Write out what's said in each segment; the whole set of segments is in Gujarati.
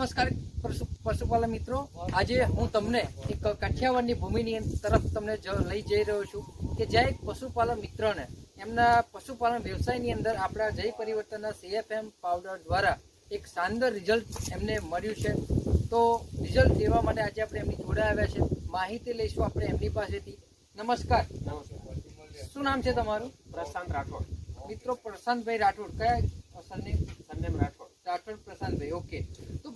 નમસ્કાર પશુ પશુપાલન મિત્રો. આજે હું તમને એક કાઠિયાવાડની ભૂમિની તરફ તમને લઈ જઈ રહ્યો છું કે જ્યાં એક પશુપાલન મિત્રને એમના પશુપાલન વ્યવસાયની અંદર આપણા જય પરિવર્તનના સીએફએમ પાવડર દ્વારા એક શાનદાર રિઝલ્ટ એમને મળ્યું છે. તો રિઝલ્ટ લેવા માટે આજે આપણે એમની જોડે આવ્યા છે. માહિતી લઈશું આપણે એમની પાસેથી. નમસ્કાર. શું નામ છે તમારું? પ્રશાંત રાઠોડ. મિત્રો પ્રશાંતભાઈ રાઠોડ. કયા સરનેમ સંદેમ રાઠોડ. રાઠોડ પ્રશાંતભાઈ. ઓકે.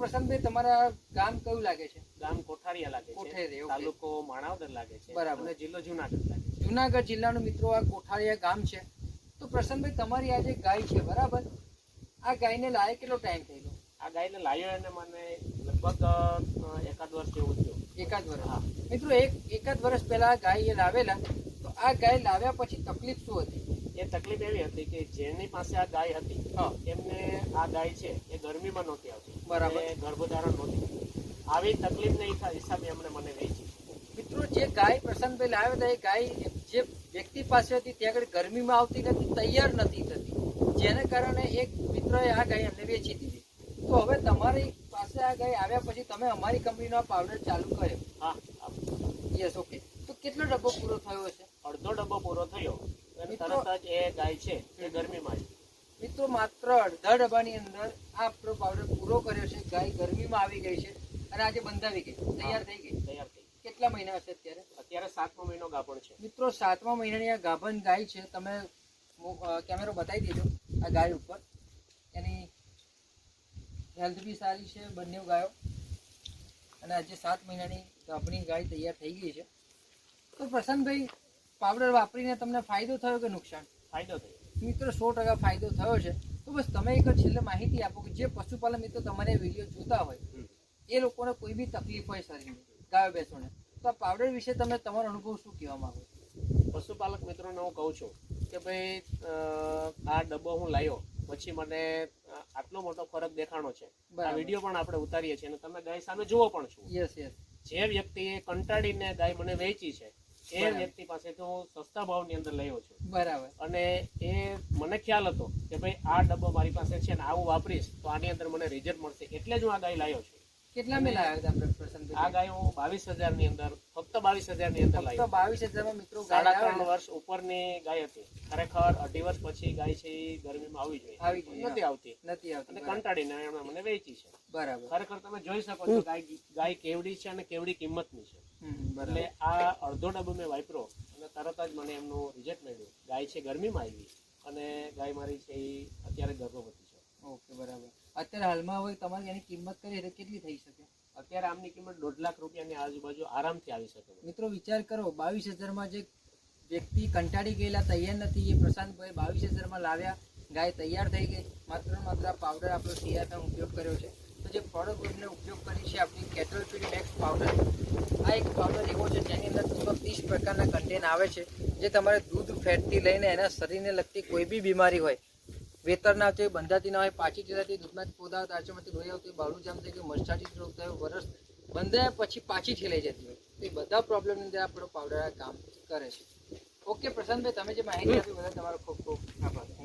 પ્રશાંતભાઈ તમારા ગામ કયું લાગે છે? ગામ કોઠારિયા લાગે છે. તાલુકો માણાવદર લાગે છે. બરાબર. જિલ્લો જુનાગઢ લાગે છે. જુનાગઢ જિલ્લાનો મિત્રો આ કોઠારિયા ગામ છે. તો પ્રશાંતભાઈ તમારી આજે ગાય છે બરાબર? આ ગાયને લાયે કેટલો ટાઈમ થઈ ગયો? આ ગાયને લાવ્યો એને મને લગભગ એકાદ વર્ષ જેવું થયું. એકાદ વર્ષ. હા. મિત્રો એક એકાદ વર્ષ પહેલા ગાય એ લાવેલા. તો આ ગાય લાવ્યા પછી તકલીફ શું હતી? એ તકલીફ એવી હતી કે જેની પાસે આ ગાય હતી એમને આ ગાય છે એ ગરમીમાં નહોતી આવતી. બરાબર. ગર્ભધારણ નહોતી. આવી તકલીફને થાય હિસાબે એમણે મને વેચી. મિત્રો જે ગાય પ્રશાંતભાઈ લાવ્યો હતા એ ગાય જે વ્યક્તિ પાસે હતી ત્યાં આગળ ગરમીમાં આવતી નથી તૈયાર નથી થતી. જેને કારણે એક મિત્રએ આ ગાય એમને વેચી દીધી. તો હવે તમારી પાસે આ ગાય આવ્યા પછી તમે અમારી કંપનીનો પાવડર ચાલુ કર્યો. હા. યસ ઓકે તો કેટલો ડબ્બો પૂરો થયો છે અડધો ડબ્બો પૂરો થયો. તરત જ એ ગાય છે એ ગરમીમાં મિત્રો માત્ર અડધા ડબ્બાની અંદર આ આપણો પાવડર પૂરો કર્યો છે. ગાય ગરમીમાં આવી ગઈ છે અને આજે બંધાવી ગઈ. તૈયાર થઈ ગઈ. તૈયાર થઈ કેટલા મહિના હશે અત્યારે? અત્યારે સાતમો મહિનો ગાભણ છે. મિત્રો સાતમા મહિનાની આ ગાભણ ગાય છે તમે કેમેરો બતાવી દેજો આ ગાય ઉપર. એની હેલ્થ બી સારી છે બંને ગાયો. અને આજે સાત મહિનાની ગાભણી ગાય તૈયાર થઈ ગઈ છે. તો પ્રશાંતભાઈ પાવડર વાપરીને તમને ફાયદો થયો કે નુકસાન? ફાયદો થયો. મિત્રો સો ટકા ફાયદો થયો છે. તો બસ તમે એક છેલ્લે માહિતી આપો કે જે પશુપાલન મિત્રો તમારે વીડિયો જોતા હોય એ લોકોને કોઈ બી તકલીફ હોય શરીરની ગાયો બેસોને તો આ પાવડર વિશે તમે તમારો અનુભવ શું કહેવા માંગો પશુપાલક મિત્રોને હું કહું છું કે ભાઈ આ ડબ્બો હું લાવ્યો પછી મને આટલો મોટો ફરક દેખાણો છે. આ. વીડિયો પણ આપણે ઉતારીએ છીએ અને તમે ગાય સામે જુઓ પણ છો. યસ યસ જે વ્યક્તિએ કંટાળીને ગાય મને વેચી છે એ વ્યક્તિ પાસેથી હું સસ્તા ભાવની અંદર લયો છું. બરાબર. અને એ મને ખ્યાલ હતો કે ભાઈ આ ડબ્બો મારી પાસે છે ને આવું વાપરીશ તો આની અંદર મને રિઝલ્ટ મળશે. એટલે જ હું આ ગાય લાવ્યો છું. કેટલા મેં લાવ્યા હતા પ્રસંગ આ ગાય હું બાવીસની અંદર ફક્ત બાવીસની અંદર લાવ્યો બાવીસ હજારમાં મિત્રો સાડા ત્રણ વર્ષ વર્ષ ઉપરની ગાય હતી. ખરેખર અઢી વર્ષ પછી ગાય છે એ ગરમીમાં આવી જોઈએ આવી જોઈએ, નથી આવતી. નથી આવતી અને કંટાળીને એમણે મને વેચી છે. બરાબર. ખરેખર તમે જોઈ શકો છો ગાય ગાય કેવડી છે અને કેવડી કિંમતની છે. એટલે આ અડધો ડબ્બો મેં વાપરો અને તરત જ મને એમનું રિઝલ્ટ મળ્યું. ગાય છે ગરમીમાં આવી અને ગાય મારી છે એ અત્યારે ગર્ભવતી છે. ઓકે બરાબર. અત્યારે હાલમાં હવે તમારી એની કિંમત કરીએ તો કેટલી થઈ શકે? અત્યારે આમની કિંમત દોઢ લાખ રૂપિયાની આજુબાજુ આરામથી આવી શકે. મિત્રો વિચાર કરો બાવીસ હજારમાં જે વ્યક્તિ કંટાળી ગયેલા તૈયાર નથી એ પ્રશાંતભાઈ બાવીસ હજારમાં લાવ્યા ગાય તૈયાર થઈ ગઈ. માત્ર માત્ર પાવડર આપણો સીઆરનો ઉપયોગ કર્યો છે. તો જે પ્રોડક્ટ ઉપયોગ કરી છે આપણી કેટલ ફીડ મેક્સ પાવડર આ એક પાવડર એવો છે જેની અંદર લગભગ ત્રીસ પ્રકારના કન્ટેન આવે છે. જે તમારે દૂધ, ફેટથી લઈને એના શરીરને લગતી કોઈ બી બીમારી હોય, વેતર ના હોય, બંધાતી ના હોય પાછી ચીરાતી દૂધમાં પોદા તારચામાંથી લોહી આવતી બાળું જામ થઈ ગયું મરસાટી રોગ થયો, વરસ બંધાયા પછી પાછી ઠેલાઈ જતી હોય. તો એ બધા પ્રોબ્લેમની અંદર આપણો પાવડર કામ કરે છે. ઓકે પ્રશાંતભાઈ, તમે જે માહિતી આપી બધા તમારો ખૂબ ખૂબ આભાર.